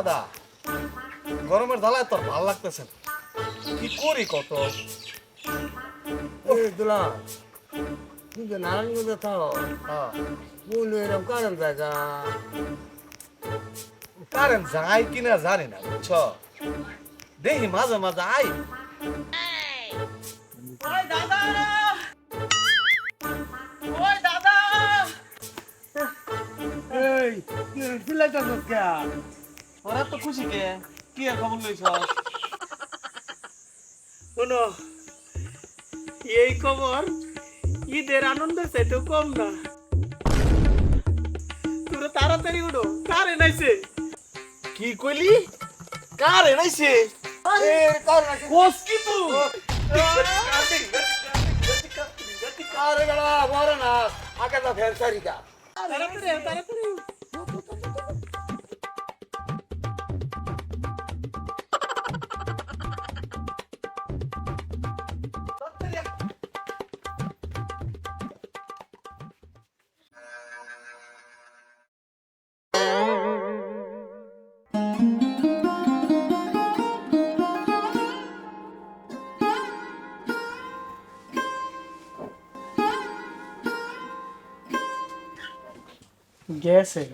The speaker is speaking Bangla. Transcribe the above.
দাদা গরমের জ্বালায় তোর ভালো লাগতেছে। কি করি কত? দুলা নারায়ণগঞ্জে থাও। কোন এরকম কারণ জায়গা। কারেন্ট যাই কিনা জানি না বুঝছ? দেখি মাঝে মাঝে আই। দাদা! ওই দাদা! এই তুই চিল্লাইতেছিস কে ওরা তো খুশি কে? কি খবর লইছ? শোনো এই খবর ঈদের আনন্দের চাইতেও কম না। তোরা তাড়াতাড়ি উঠো কারে নাইছে কি কইলি? কার এনাইছে কোস কি তুই আরে বেড়া বড় না আগে তো ফের সারিকা তাড়াতাড়ি আয়, Guess it.